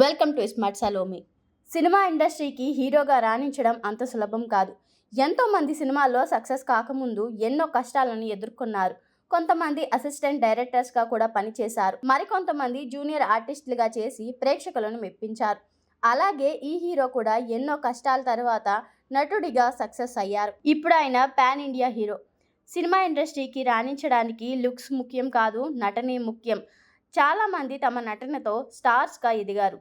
Welcome to smart Salomi. Cinema ఇండస్ట్రీకి హీరోగా రాణించడం అంత సులభం కాదు. ఎంతోమంది సినిమాల్లో సక్సెస్ కాకముందు ఎన్నో కష్టాలను ఎదుర్కొన్నారు. కొంతమంది అసిస్టెంట్ డైరెక్టర్స్గా కూడా పనిచేశారు. మరికొంతమంది జూనియర్ ఆర్టిస్టులుగా చేసి ప్రేక్షకులను మెప్పించారు. అలాగే ఈ హీరో కూడా ఎన్నో కష్టాల తర్వాత నటుడిగా సక్సెస్ అయ్యారు. ఇప్పుడు ఆయన పాన్ ఇండియా హీరో. సినిమా ఇండస్ట్రీకి రాణించడానికి లుక్స్ ముఖ్యం కాదు నటనే ముఖ్యం. చాలామంది తమ నటనతో స్టార్స్గా ఎదిగారు.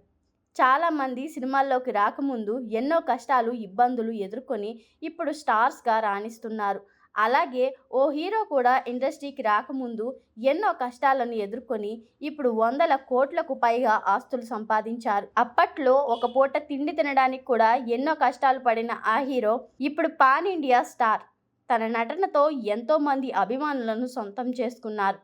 చాలామంది సినిమాల్లోకి రాకముందు ఎన్నో కష్టాలు ఇబ్బందులు ఎదుర్కొని ఇప్పుడు స్టార్స్గా రాణిస్తున్నారు. అలాగే ఓ హీరో కూడా ఇండస్ట్రీకి రాకముందు ఎన్నో కష్టాలను ఎదుర్కొని ఇప్పుడు వందల కోట్లకు పైగా ఆస్తులు సంపాదించారు. అప్పట్లో ఒక పూట తిండి తినడానికి కూడా ఎన్నో కష్టాలు పడిన ఆ హీరో ఇప్పుడు పాన్ ఇండియా స్టార్. తన నటనతో ఎంతోమంది అభిమానులను సొంతం చేసుకున్నారు.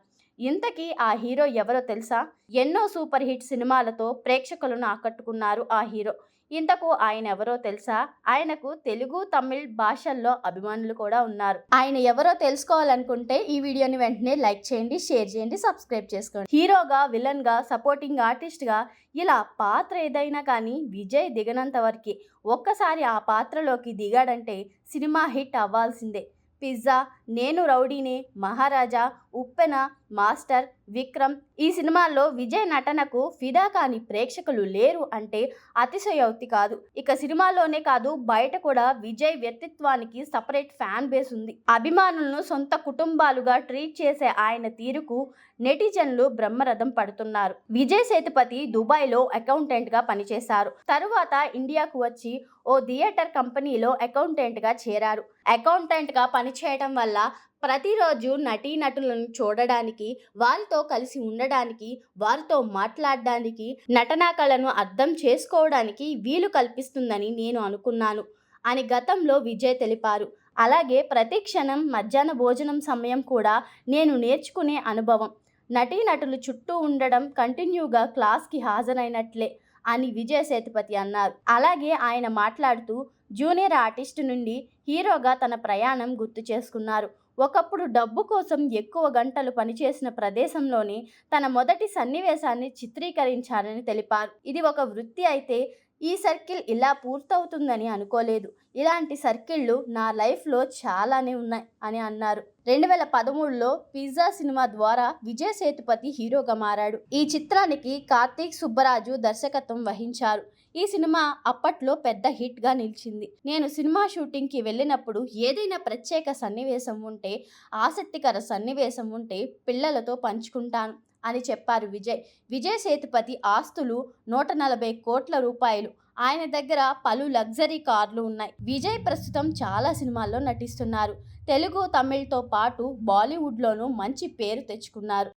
ఇంతకీ ఆ హీరో ఎవరో తెలుసా? ఎన్నో సూపర్ హిట్ సినిమాలతో ప్రేక్షకులను ఆకట్టుకున్నారు ఆ హీరో. ఇంతకు ఆయన ఎవరో తెలుసా? ఆయనకు తెలుగు తమిళ్ భాషల్లో అభిమానులు కూడా ఉన్నారు. ఆయన ఎవరో తెలుసుకోవాలనుకుంటే ఈ వీడియోని వెంటనే లైక్ చేయండి షేర్ చేయండి సబ్స్క్రైబ్ చేసుకోండి. హీరోగా విలన్గా సపోర్టింగ్ ఆర్టిస్ట్గా ఇలా పాత్ర ఏదైనా కానీ విజయ్ దిగనంత వరకు ఒక్కసారి ఆ పాత్రలోకి దిగాడంటే సినిమా హిట్ అవ్వాల్సిందే. పిజ్జా నేను రౌడీనే మహారాజా ఉప్పెన మాస్టర్ విక్రమ్ ఈ సినిమాల్లో విజయ్ నటనకు ఫిదా కాని ప్రేక్షకులు లేరు అంటే అతిశయోక్తి కాదు. ఇక సినిమాలోనే కాదు బయట కూడా విజయ్ వ్యక్తిత్వానికి సపరేట్ ఫ్యాన్ బేస్ ఉంది. అభిమానులను సొంత కుటుంబాలుగా ట్రీట్ చేసే ఆయన తీరుకు నెటిజన్లు బ్రహ్మరథం పడుతున్నారు. విజయ్ సేతుపతి దుబాయ్లో అకౌంటెంట్గా పనిచేశారు. తరువాత ఇండియాకు వచ్చి ఓ థియేటర్ కంపెనీలో అకౌంటెంట్గా చేరారు. అకౌంటెంట్గా పనిచేయడం వల్ల ప్రతిరోజు నటీనటులను చూడడానికి వారితో కలిసి ఉండడానికి వారితో మాట్లాడడానికి నటనా కళను అర్థం చేసుకోవడానికి వీలు కల్పిస్తుందని నేను అనుకున్నాను అని గతంలో విజయ్ తెలిపారు. అలాగే ప్రతి క్షణం మధ్యాహ్న భోజనం సమయం కూడా నేను నేర్చుకునే అనుభవం. నటీనటులు చుట్టూ ఉండడం కంటిన్యూగా క్లాస్కి హాజరైనట్లే అని విజయ్ సేతుపతి అన్నారు. అలాగే ఆయన మాట్లాడుతూ జూనియర్ ఆర్టిస్ట్ నుండి హీరోగా తన ప్రయాణం గుర్తు చేసుకున్నారు. ఒకప్పుడు డబ్బు కోసం ఎక్కువ గంటలు పనిచేసిన ప్రదేశంలోని తన మొదటి సన్నివేశాన్ని చిత్రీకరించారని తెలిపారు. ఇది ఒక వృత్తి అయితే ఈ సర్కిల్ ఇలా పూర్తవుతుందని అనుకోలేదు. ఇలాంటి సర్కిళ్ళు నా లైఫ్లో చాలానే ఉన్నాయి అని అన్నారు. రెండు వేల పదమూడులో పిజ్జా సినిమా ద్వారా విజయ్ సేతుపతి హీరోగా మారాడు. ఈ చిత్రానికి కార్తీక్ సుబ్బరాజు దర్శకత్వం వహించారు. ఈ సినిమా అప్పట్లో పెద్ద హిట్గా నిలిచింది. నేను సినిమా షూటింగ్కి వెళ్ళినప్పుడు ఏదైనా ప్రత్యేక సన్నివేశం ఉంటే ఆసక్తికర సన్నివేశం ఉంటే పిల్లలతో పంచుకుంటాను. అని చెప్పారు విజయ్. విజయ్ సేతుపతి ఆస్తులు నూట నలభై కోట్ల రూపాయలు. ఆయన దగ్గర పలు లగ్జరీ కార్లు ఉన్నాయి. విజయ్ ప్రస్తుతం చాలా సినిమాల్లో నటిస్తున్నారు. తెలుగు తమిళ్తో పాటు బాలీవుడ్లోనూ మంచి పేరు తెచ్చుకున్నారు.